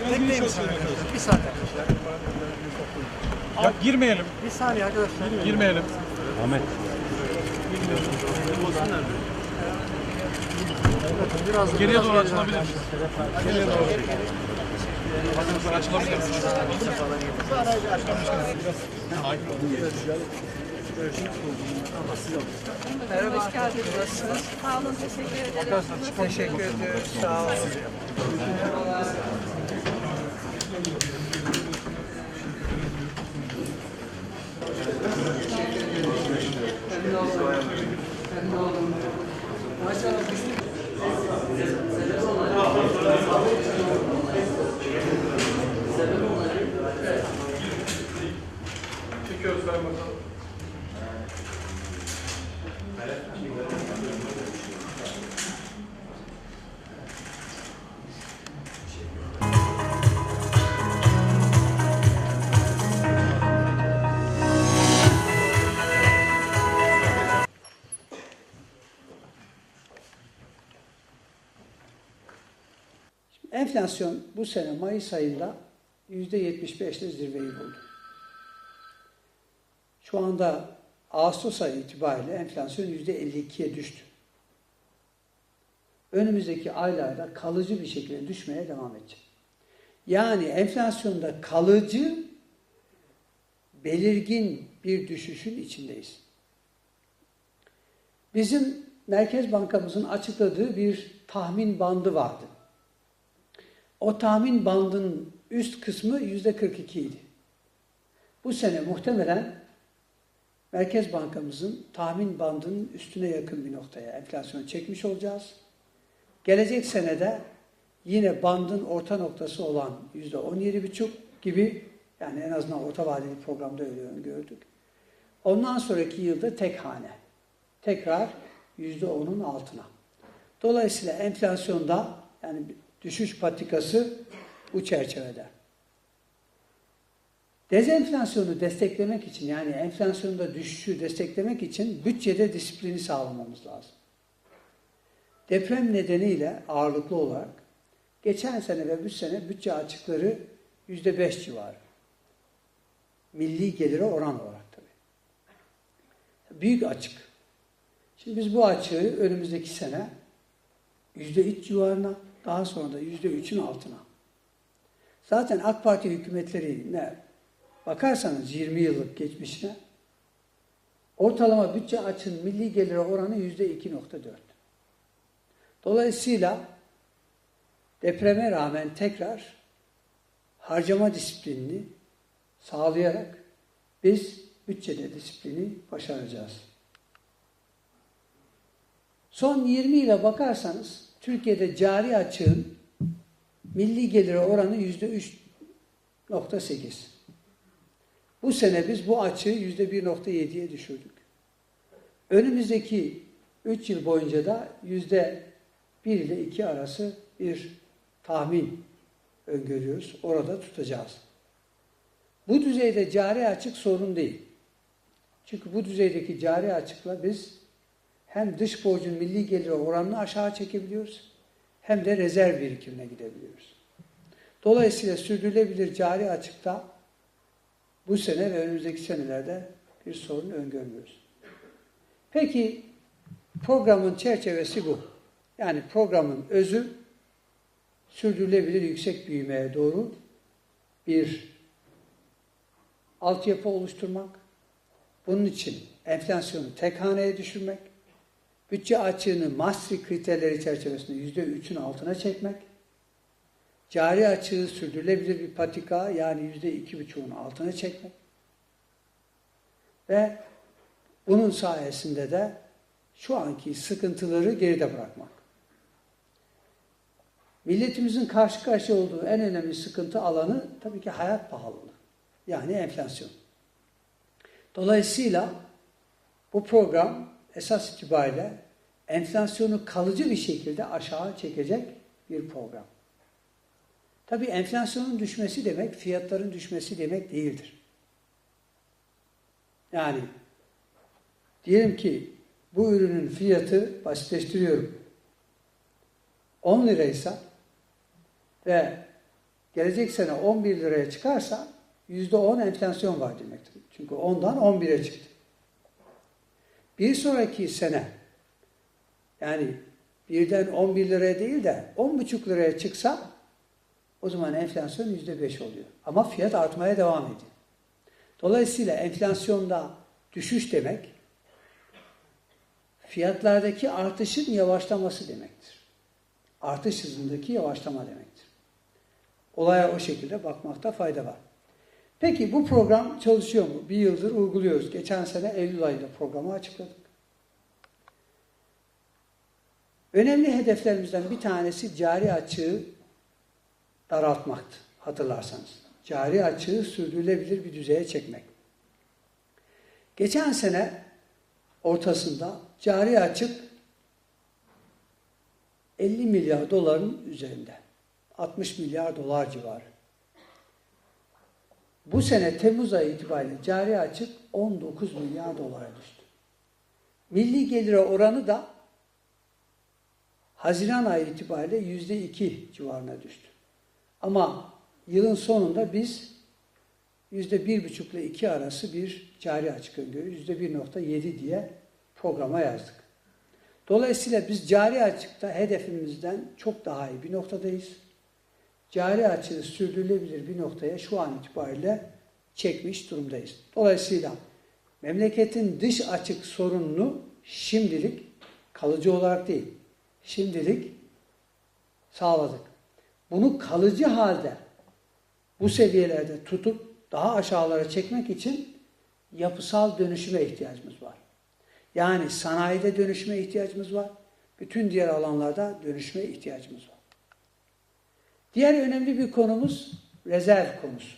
Bekleyin geniş bir saniye arkadaşlar. Bir saniye arkadaşlar. Ya, girmeyelim. Bir saniye arkadaşlar. Girmeyelim. Ahmet. Biraz Geriye doğru açılabilir miyiz? Geriye doğru. Bakın açılabilir miyiz? Merhaba. Hoş geldiniz. Nasılsınız? Sağ olun. Teşekkür ederim. Teşekkür ederim. Sağ olun. Enflasyon bu sene Mayıs ayında %75'te zirveyi buldu. Şu anda Ağustos ayı itibariyle enflasyon %52'ye düştü. Önümüzdeki aylarda kalıcı bir şekilde düşmeye devam edecek. Yani enflasyonda kalıcı, belirgin bir düşüşün içindeyiz. Bizim Merkez Bankamızın açıkladığı bir tahmin bandı vardı. O tahmin bandının üst kısmı yüzde 42 idi. Bu sene muhtemelen Merkez Bankamızın tahmin bandının üstüne yakın bir noktaya enflasyon çekmiş olacağız. Gelecek senede yine bandın orta noktası olan yüzde 17,5 gibi yani en azından orta vadeli programda öyle gördük. Ondan sonraki yılda tek hane. Tekrar yüzde onun altına. Dolayısıyla enflasyonda yani düşüş patikası bu çerçevede. Dezenflasyonu desteklemek için yani enflasyonda düşüşü desteklemek için bütçede disiplini sağlamamız lazım. Deprem nedeniyle ağırlıklı olarak geçen sene ve bu sene bütçe açıkları yüzde beş civarı. Milli gelire oran olarak tabii. Büyük açık. Şimdi biz bu açığı önümüzdeki sene yüzde üç civarına daha sonra da yüzde üçün altına. Zaten AK Parti hükümetlerine bakarsanız 20 yıllık geçmişine ortalama bütçe açın milli gelire oranı yüzde 2.4. Dolayısıyla depreme rağmen tekrar harcama disiplinini sağlayarak biz bütçede disiplini başaracağız. Son 20 yıla bakarsanız Türkiye'de cari açığın milli gelire oranı yüzde 3.8. Bu sene biz bu açığı yüzde 1.7'ye düşürdük. Önümüzdeki 3 yıl boyunca da yüzde 1 ile 2 arası bir tahmin öngörüyoruz. Orada tutacağız. Bu düzeyde cari açık sorun değil. Çünkü bu düzeydeki cari açıkla biz hem dış borcun milli geliri oranını aşağı çekebiliyoruz hem de rezerv birikimine gidebiliyoruz. Dolayısıyla sürdürülebilir cari açıkta bu sene ve önümüzdeki senelerde bir sorun öngörmüyoruz. Peki programın çerçevesi bu. Yani programın özü sürdürülebilir yüksek büyümeye doğru bir altyapı oluşturmak, bunun için enflasyonu tek haneye düşürmek, bütçe açığını Maastricht kriterleri çerçevesinde yüzde üçün altına çekmek, cari açığı sürdürülebilir bir patika yani yüzde iki buçuğun altına çekmek ve bunun sayesinde de şu anki sıkıntıları geride bırakmak. Milletimizin karşı karşıya olduğu en önemli sıkıntı alanı tabii ki hayat pahalılığı. Yani enflasyon. Dolayısıyla bu program esas itibariyle enflasyonu kalıcı bir şekilde aşağı çekecek bir program. Tabii enflasyonun düşmesi demek fiyatların düşmesi demek değildir. Yani diyelim ki bu ürünün fiyatı basitleştiriyorum. 10 liraysa ve gelecek sene 11 liraya çıkarsa %10 enflasyon var demektir. Çünkü 10'dan 11'e çıktı. Bir sonraki sene yani birden 11 liraya değil de 10,5 liraya çıksa o zaman enflasyon %5 oluyor. Ama fiyat artmaya devam ediyor. Dolayısıyla enflasyonda düşüş demek fiyatlardaki artışın yavaşlaması demektir. Artış hızındaki yavaşlama demektir. Olaya o şekilde bakmakta fayda var. Peki bu program çalışıyor mu? Bir yıldır uyguluyoruz. Geçen sene Eylül ayında programı açıkladık. Önemli hedeflerimizden bir tanesi cari açığı daraltmaktı hatırlarsanız. Cari açığı sürdürülebilir bir düzeye çekmek. Geçen sene ortasında cari açık 50 milyar doların üzerinde. 60 milyar dolar civarı. Bu sene Temmuz ayı itibariyle cari açık 19 milyar dolara düştü. Milli gelire oranı da Haziran ayı itibariyle yüzde iki civarına düştü. Ama yılın sonunda biz yüzde bir buçukla iki arası bir cari açık öngörü, yüzde bir nokta yedi diye programa yazdık. Dolayısıyla biz cari açıkta hedefimizden çok daha iyi bir noktadayız. Cari açığı sürdürülebilir bir noktaya şu an itibariyle çekmiş durumdayız. Dolayısıyla memleketin dış açık sorununu şimdilik kalıcı olarak değil, şimdilik sağladık. Bunu kalıcı halde bu seviyelerde tutup daha aşağılara çekmek için yapısal dönüşüme ihtiyacımız var. Yani sanayide dönüşüme ihtiyacımız var. Bütün diğer alanlarda dönüşüme ihtiyacımız var. Diğer önemli bir konumuz rezerv konusu.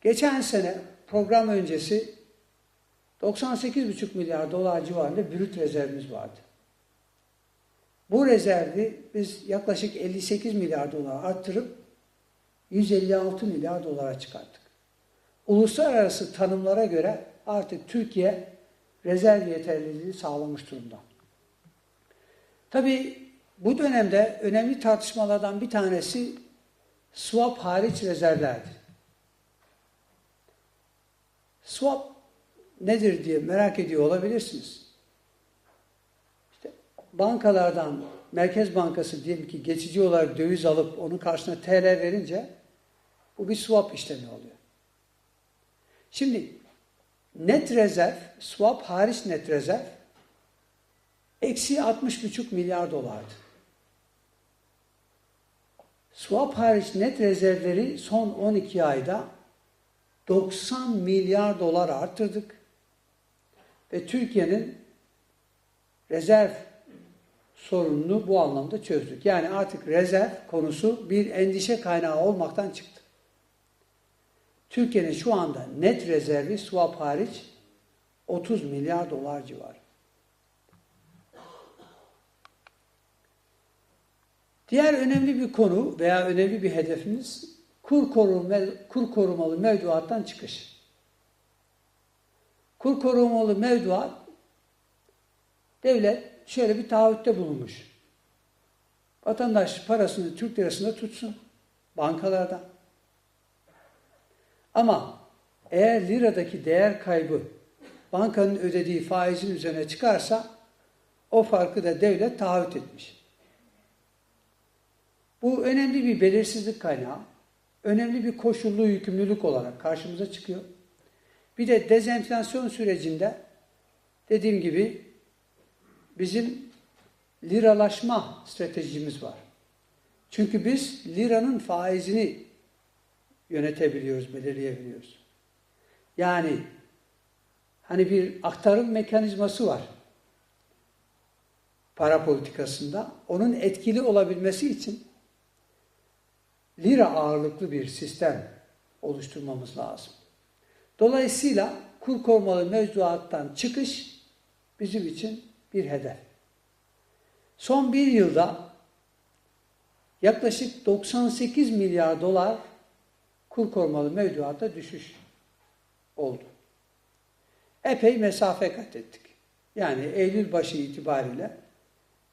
Geçen sene program öncesi 98,5 milyar dolar civarında brüt rezervimiz vardı. Bu rezervi biz yaklaşık 58 milyar dolar arttırıp 156 milyar dolara çıkarttık. Uluslararası tanımlara göre artık Türkiye rezerv yeterliliği sağlamış durumda. Tabii bu dönemde önemli tartışmalardan bir tanesi swap hariç rezervlerdi. Swap nedir diye merak ediyor olabilirsiniz. Bankalardan Merkez Bankası diyelim ki geçici olarak döviz alıp onun karşısına TL verince bu bir swap işlemi oluyor. Şimdi net rezerv, swap hariç net rezerv eksi 60,5 milyar dolardı. Swap hariç net rezervleri son 12 ayda 90 milyar dolar arttırdık. Ve Türkiye'nin rezerv sorununu bu anlamda çözdük. Yani artık rezerv konusu bir endişe kaynağı olmaktan çıktı. Türkiye'nin şu anda net rezervi swap hariç 30 milyar dolar civarı. Diğer önemli bir konu veya önemli bir hedefimiz kur, korumalı, kur korumalı mevduattan çıkış. Kur korumalı mevduat devlet şöyle bir taahhütte bulunmuş. Vatandaş parasını Türk lirasında tutsun bankalarda. Ama eğer liradaki değer kaybı bankanın ödediği faizin üzerine çıkarsa o farkı da devlet taahhüt etmiş. Bu önemli bir belirsizlik kaynağı, önemli bir koşullu yükümlülük olarak karşımıza çıkıyor. Bir de dezenflasyon sürecinde dediğim gibi bizim liralaşma stratejimiz var. Çünkü biz liranın faizini yönetebiliyoruz, belirleyebiliyoruz. Yani hani bir aktarım mekanizması var para politikasında. Onun etkili olabilmesi için lira ağırlıklı bir sistem oluşturmamız lazım. Dolayısıyla kur korumalı mevzuattan çıkış bizim için bir hedef. Son bir yılda yaklaşık 98 milyar dolar kur korumalı mevduatta düşüş oldu. Epey mesafe kat ettik. Yani Eylül başı itibariyle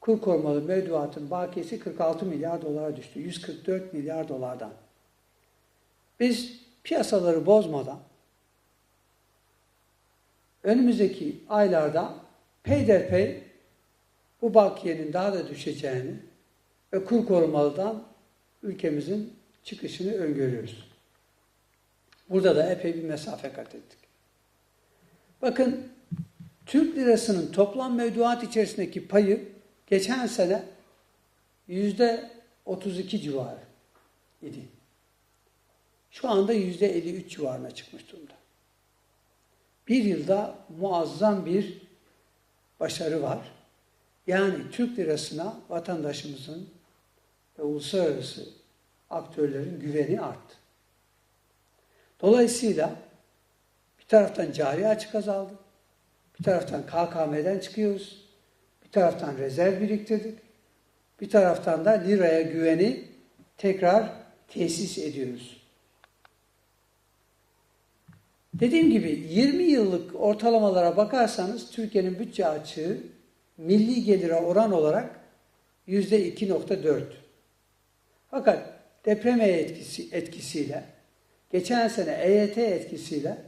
kur korumalı mevduatın bakiyesi 46 milyar dolara düştü. 144 milyar dolardan. biz piyasaları bozmadan önümüzdeki aylarda peyderpey bu bakiyenin daha da düşeceğini ve kur korumalıdan ülkemizin çıkışını öngörüyoruz. Burada da epey bir mesafe kat ettik. Bakın Türk lirasının toplam mevduat içerisindeki payı geçen sene yüzde 32 civarı idi. Şu anda yüzde 53 civarına çıkmış durumda. Bir yılda muazzam bir başarı var. Yani Türk lirasına vatandaşımızın ve uluslararası aktörlerin güveni arttı. Dolayısıyla bir taraftan cari açık azaldı. Bir taraftan KKM'den çıkıyoruz. Bir taraftan rezerv biriktirdik. Bir taraftan da liraya güveni tekrar tesis ediyoruz. Dediğim gibi 20 yıllık ortalamalara bakarsanız Türkiye'nin bütçe açığı milli gelire oran olarak %2.4. Fakat deprem etkisi, etkisiyle, geçen sene EYT etkisiyle,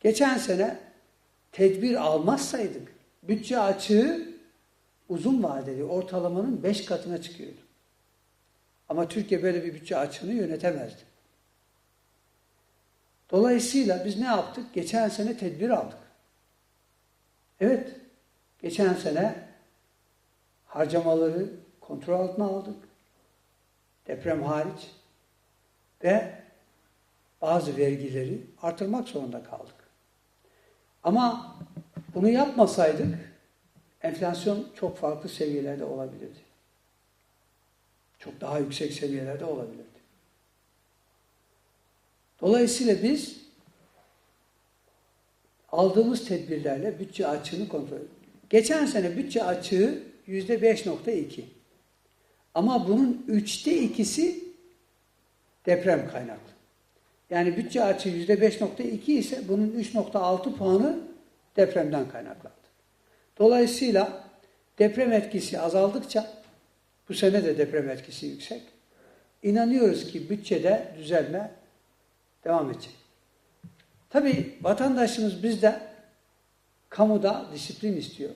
geçen sene tedbir almazsaydık bütçe açığı uzun vadeli ortalamanın 5 katına çıkıyordu. Ama Türkiye böyle bir bütçe açığını yönetemezdi. Dolayısıyla biz ne yaptık? Geçen sene tedbir aldık. Evet, geçen sene harcamaları kontrol altına aldık. Deprem hariç ve bazı vergileri artırmak zorunda kaldık. Ama bunu yapmasaydık enflasyon çok farklı seviyelerde olabilirdi. Çok daha yüksek seviyelerde olabilirdi. Dolayısıyla biz aldığımız tedbirlerle bütçe açığını kontrol ediyoruz. Geçen sene bütçe açığı yüzde 5.2. Ama bunun üçte ikisi deprem kaynaklı. Yani bütçe açığı yüzde 5.2 ise bunun 3.6 puanı depremden kaynaklandı. Dolayısıyla deprem etkisi azaldıkça bu sene de deprem etkisi yüksek. İnanıyoruz ki bütçede düzelme devam edecek. Tabii vatandaşımız bizde kamuda disiplin istiyor,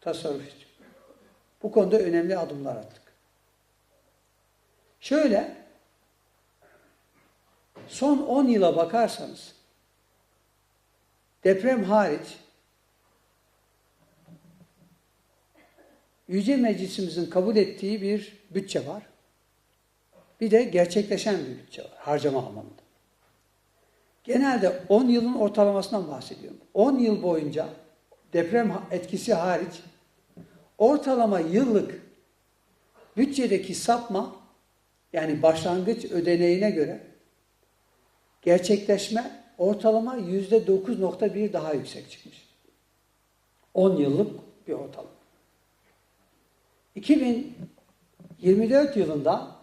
tasarruf istiyor. Bu konuda önemli adımlar attık. Şöyle, son 10 yıla bakarsanız, deprem hariç, Yüce Meclisimizin kabul ettiği bir bütçe var. Bir de gerçekleşen bir bütçe var, harcama anlamında. Genelde 10 yılın ortalamasından bahsediyorum. 10 yıl boyunca deprem etkisi hariç ortalama yıllık bütçedeki sapma yani başlangıç ödeneğine göre gerçekleşme ortalama %9.1 daha yüksek çıkmış. 10 yıllık bir ortalama. 2024 yılında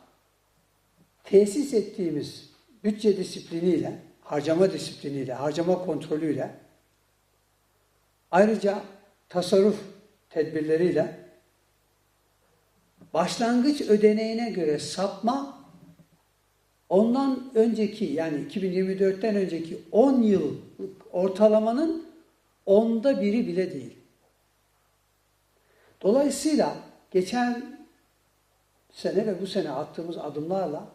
tesis ettiğimiz bütçe disipliniyle, harcama disipliniyle, harcama kontrolüyle ayrıca tasarruf tedbirleriyle başlangıç ödeneğine göre sapma ondan önceki yani 2024'ten önceki 10 yıllık ortalamanın onda biri bile değil. Dolayısıyla geçen sene ve bu sene attığımız adımlarla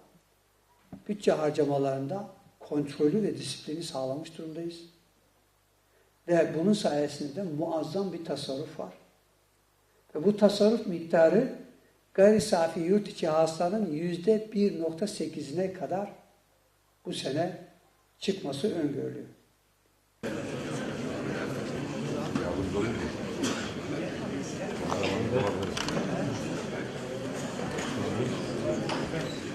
bütçe harcamalarında kontrolü ve disiplini sağlamış durumdayız. Ve bunun sayesinde muazzam bir tasarruf var. Ve bu tasarruf miktarı gayri safi yurt içi hasılanın yüzde 1.8'ine kadar bu sene çıkması öngörülüyor.